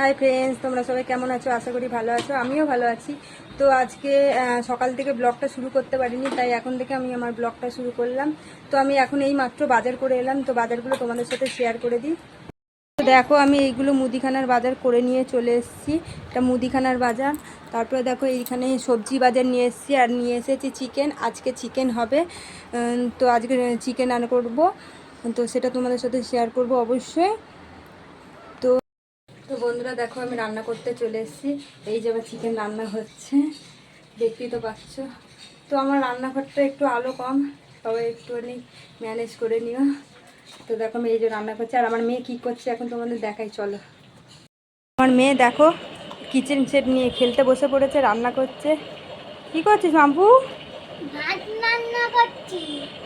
Hi friends তোমরা সবাই কেমন আছো? আশা করি ভালো আছো। আমিও ভালো আছি। তো আজকে সকাল থেকে ব্লগটা শুরু করতে পারিনি, তাই এখন থেকে আমি আমার ব্লগটা শুরু করলাম। তো আমি এখন এই মাত্র বাজার করে এলাম। তো বাজারগুলো তোমাদের সাথে শেয়ার করে দিই। তো দেখো, আমি এইগুলো মুদিখানার বাজার করে নিয়ে চলে এসেছি। এটা মুদিখানার বাজার। তারপরে দেখো, এইখানে সবজি বাজার নিয়ে এসেছি। আর নিয়ে এসেছি চিকেন আজকে চিকেন হবে। তো আজকে চিকেন আন করব। তো সেটা তোমাদের সাথে শেয়ার করব অবশ্যই। বন্ধুরা দেখো আমি রান্না করতে চলে এসেছি। এই যে আমার চিকেন রান্না হচ্ছে দেখতেই তো পাচ্ছ। তো আমার রান্নাঘরটা একটু আলো কম তবে একটুখানি ম্যানেজ করে নিও। তো দেখো আমি এই যে রান্না করছি আর আমার মেয়ে কী করছে এখন তোমাদের দেখাই চলো। আমার মেয়ে দেখো কিচেন সেট নিয়ে খেলতে বসে পড়েছে রান্না করছে। কি করছিস মাম্পু?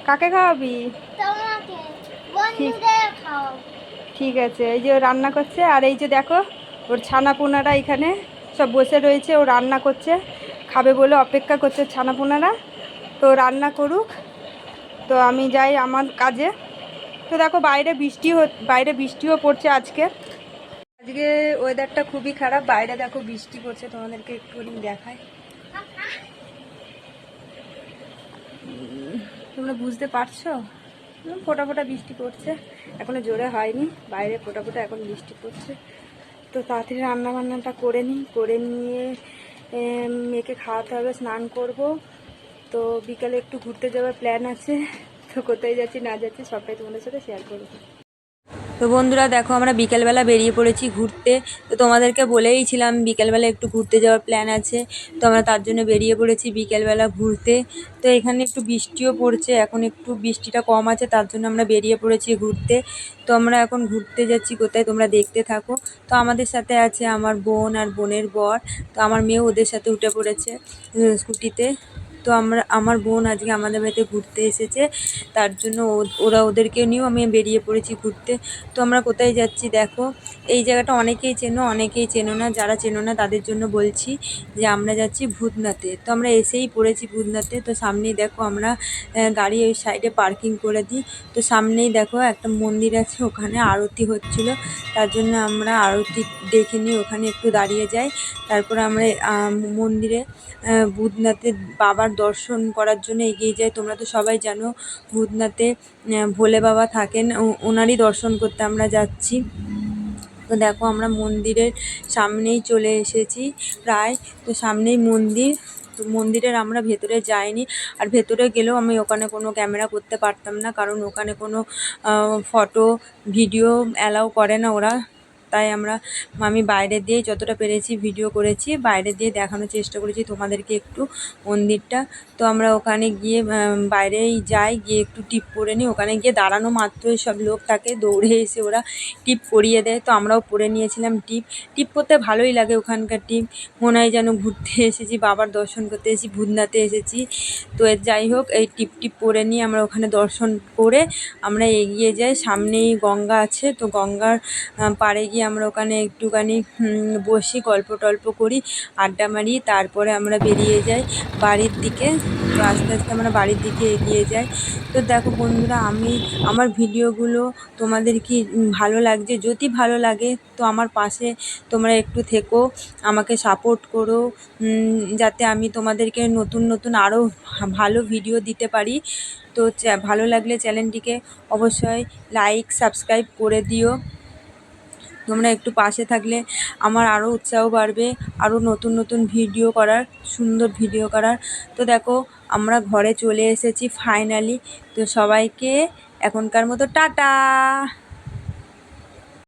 কাকে খাওয়াবি? তোমাকে বন্ধুদের খাও ঠিক আছে, এই যে রান্না করছে, আর এই যে দেখো, ওর ছানাপোনারা এখানে সব বসে রয়েছে, ও রান্না করছে, খাবে বলে অপেক্ষা করছে ছানাপোনারা। তো রান্না করুক, তো আমি যাই আমার কাজে। তো দেখো, বাইরে বৃষ্টি বাইরে বৃষ্টিও পড়ছে আজকে। আজকে ওয়েদারটা খুবই খারাপ, বাইরে দেখো বৃষ্টি পড়ছে, তোমাদেরকে একটুখানি দেখায় তোমরা বুঝতে পারছ? ফোটা ফোটা বৃষ্টি পড়ছে। এখনও জোরে হয়নি, বাইরে ফোটা ফোটা এখন বৃষ্টি পড়ছে। তো তাড়াতাড়ি রান্না বান্নাটা করে নিই, করে নিয়ে মেয়েকে খাওয়াতে হবে, স্নান করব। তো বিকালে একটু ঘুরতে যাওয়ার প্ল্যান আছে। তো কোথায় যাচ্ছি না যাচ্ছি সবটাই তোমাদের সাথে শেয়ার করব। তো বন্ধুরা দেখো, আমরা বিকেলবেলা বেরিয়ে পড়েছি ঘুরতে। তো তোমাদেরকে বলেইছিলাম বিকেলবেলা একটু ঘুরতে যাওয়ার প্ল্যান আছে। তো আমরা তার জন্য বেরিয়ে পড়েছি বিকেলবেলা ঘুরতে। তো এখানে একটু বৃষ্টিও পড়ছে, এখন একটু বৃষ্টিটা কম আছে, তার জন্য আমরা বেরিয়ে পড়েছি ঘুরতে। তো আমরা এখন ঘুরতে যাচ্ছি কোথায় তোমরা দেখতে থাকো। তো আমাদের সাথে আছে আমার বোন আর বোনের বর। তো আমার মেয়ে ওদের সাথে উঠে পড়েছে স্কুটিতে। তো আমরা, আমার বোন আজকে আমাদের বাড়িতে ঘুরতে এসেছে, তার জন্য ওরা ওদেরকে নিয়েও আমি বেরিয়ে পড়েছি ঘুরতে। তো আমরা কোথায় যাচ্ছি দেখো এই জায়গাটা অনেকেই চেনো অনেকেই চেনো না। যারা চেনো না তাদের জন্য বলছি যে আমরা যাচ্ছি ভূতনাথে। তো আমরা এসেই পড়েছি ভূতনাথে। তো সামনেই দেখো আমরা গাড়ি ওই সাইডে পার্কিং করে দিই। তো সামনেই দেখো একটা মন্দির আছে ওখানে আরতি হচ্ছিল। তার জন্য আমরা আরতি দেখে নিই ওখানে একটু দাঁড়িয়ে যাই। তারপর আমরা মন্দিরে আহ, ভূতনাথের বাবার দর্শন করার জন্য এগিয়ে যাই। তোমরা তো সবাই জানো ভূতনাথে ভোলে বাবা থাকেন। ওনারই দর্শন করতে আমরা যাচ্ছি। তো দেখো আমরা মন্দিরের সামনেই চলে এসেছি প্রায়। তো সামনেই মন্দির, তো মন্দিরের আমরা ভেতরে যাইনি। আর ভেতরে গেলেও আমি ওখানে কোনো ক্যামেরা করতে পারতাম না, কারণ ওখানে কোনো ফটো, ভিডিও অ্যালাউ করে না ওরা। তাই আমরা, আমি বাইরে দিয়ে যতটা পেরেছি ভিডিও করেছি, বাইরে দিয়ে দেখানোর চেষ্টা করেছি তোমাদেরকে একটু মন্দিরটা। তো আমরা ওখানে গিয়ে বাইরেই যাই, গিয়ে একটু টিপ পরে নিই। ওখানে গিয়ে দাঁড়ানো মাত্রই সব লোক থাকে, দৌড়ে এসে ওরা টিপ পরিয়ে দেয়। তো আমরাও পরে নিয়েছিলাম টিপ টিপ পরতে ভালোই লাগে ওখানকার টিপ মনে হয় যেন ঘুরতে এসেছি, বাবার দর্শন করতে এসেছি ভূতনাথে এসেছি। তো এর যাই হোক, এই টিপ টিপ পরে নিয়ে আমরা ওখানে দর্শন করে আমরা এগিয়ে যাই। সামনেই গঙ্গা আছে, তো গঙ্গার পাড়ে গিয়ে আমরা ওখানে একটুখানি বসি, গল্প টল্প করি, আড্ডা মারি, তারপরে আমরা বেরিয়ে যাই বাড়ির দিকে। তো আস্তে আস্তে আমরা বাড়ির দিকে এগিয়ে যাই। তো দেখো বন্ধুরা, আমি, আমার ভিডিওগুলো তোমাদের কি ভালো লাগছে? যদি ভালো লাগে, তো আমার পাশে তোমরা একটু থেকো, আমাকে সাপোর্ট করো যাতে আমি তোমাদেরকে নতুন নতুন আরও ভালো ভিডিও দিতে পারি। তো ভালো লাগলে চ্যানেলটিকে অবশ্যই লাইক সাবস্ক্রাইব করে দিও। তোমরা একটু পাশে থাকলে আমার আরও উৎসাহ বাড়বে আরও নতুন নতুন ভিডিও করার, সুন্দর ভিডিও করার। তো দেখো, আমরা ঘরে চলে এসেছি ফাইনালি তো সবাইকে এখনকার মতো টাটা!